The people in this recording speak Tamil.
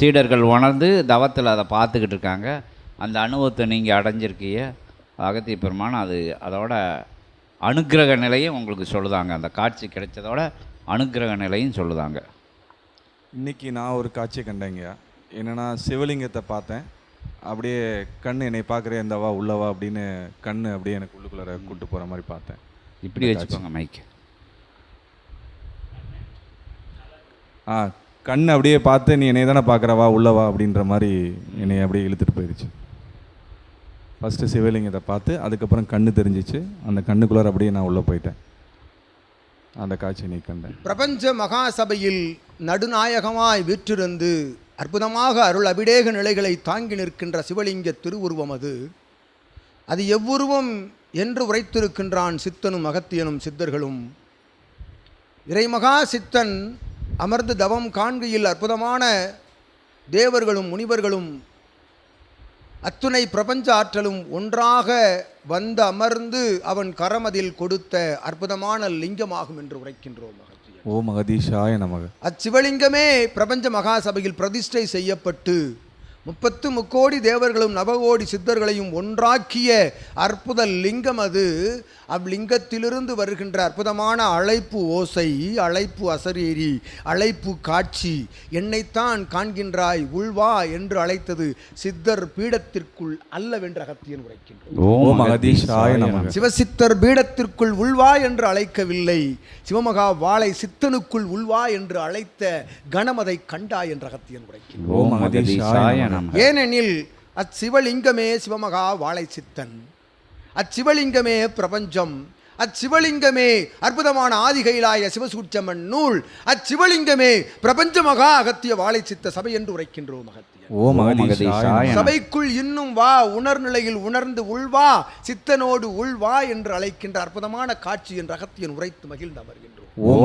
சீடர்கள் உணர்ந்து தவத்தில் அதை பார்த்துக்கிட்டு இருக்காங்க. அந்த அனுபவத்தை நீங்கள் அடைஞ்சிருக்கீங்க. அகத்திய பெருமான் அது அதோட அனுக்கிரக நிலையும் உங்களுக்கு சொல்லுதாங்க. அந்த காட்சி கிடைச்சதோட அனுக்கிரக நிலையும் சொல்லுதாங்க. இன்னைக்கு நான் ஒரு காட்சியை கண்டேங்கய்யா என்னன்னா சிவலிங்கத்தை பார்த்தேன். அப்படியே கண் என்னை பார்க்குறே இந்த வா உள்ளவா அப்படின்னு கண் அப்படியே எனக்கு உள்ளுக்குள்ளார கூட்டு போகிற மாதிரி பார்த்தேன். இப்படி வச்சுக்கோங்க மைக்கு ஆ கண் அப்படியே பார்த்து நீ என்னை தானே பார்க்குறவா உள்ளவா அப்படின்ற மாதிரி என்னை அப்படியே இழுத்துட்டு போயிடுச்சு. ஃபஸ்ட்டு சிவலிங்கத்தை பார்த்து அதுக்கப்புறம் கண்ணு தெரிஞ்சிச்சு. அந்த கண்ணுக்குள்ளார அப்படியே நான் உள்ளே போயிட்டேன். அந்த காட்சி நீ கண்டேன். பிரபஞ்ச மகாசபையில் நடுநாயகமாய் விற்றிருந்து அற்புதமாக அருள் அபிடேக நிலைகளை தாங்கி நிற்கின்ற சிவலிங்க திருவுருவம் அது. அது எவ்வுருவம் என்று உரைத்திருக்கின்றான் சித்தனும் அகத்தியனும் சித்தர்களும். இறைமகா சித்தன் அமர்ந்து தவம் காண்கையில் அற்புதமான தேவர்களும் முனிவர்களும் அத்துணை பிரபஞ்ச ஆற்றலும் ஒன்றாக வந்து அமர்ந்து அவன் கரமதில் கொடுத்த அற்புதமான லிங்கமாகும் என்று உரைக்கின்றோம் ஓ மகதீஷாய நமக. அச்சிவலிங்கமே பிரபஞ்ச மகாசபையில் பிரதிஷ்டை செய்யப்பட்டு முப்பத்து முக்கோடி தேவர்களும் நவகோடி சித்தர்களையும் ஒன்றாக்கிய அற்புத லிங்கம் அது. அவ்லிங்கத்திலிருந்து வருகின்ற அற்புதமான அழைப்பு ஓசை அழைப்பு அசரேரி அழைப்பு காட்சி என்னைத்தான் காண்கின்றாய் உள்வா என்று அழைத்தது சித்தர் பீடத்திற்குள் அல்லவென்று அகத்தியன் நமக. சிவசித்தர் பீடத்திற்குள் உள்வா என்று அழைக்கவில்லை. சிவமகா வாளை சித்தனுக்குள் உள்வா என்று அழைத்த கணமதை கண்டா என்ற அகத்தியன் உரைக்கின்றார் ஓம் மகதீசாய நமக. ஏனெனில் அச்சிவலிங்கமே சிவமகா வாழை சித்தன். அச்சிவலிங்கமே பிரபஞ்சம். அச்சிவலிங்கமே அற்புதமான ஆதிகைலாய சிவசூட்சமன் நூல். அச்சிவலிங்கமே பிரபஞ்ச மகா அகத்திய வாழை சித்த சபை என்று உரைக்கின்றோம் நமக. சபைக்குள் இன்னும் வா உணர்நிலையில் உணர்ந்து உள்வா சித்தனோடு உள்வா என்று அழைக்கின்ற அற்புதமான காட்சி என்ற அகத்தியன் உரைத்து மகிழ்ந்து அமர்கின்றோம். ஓம்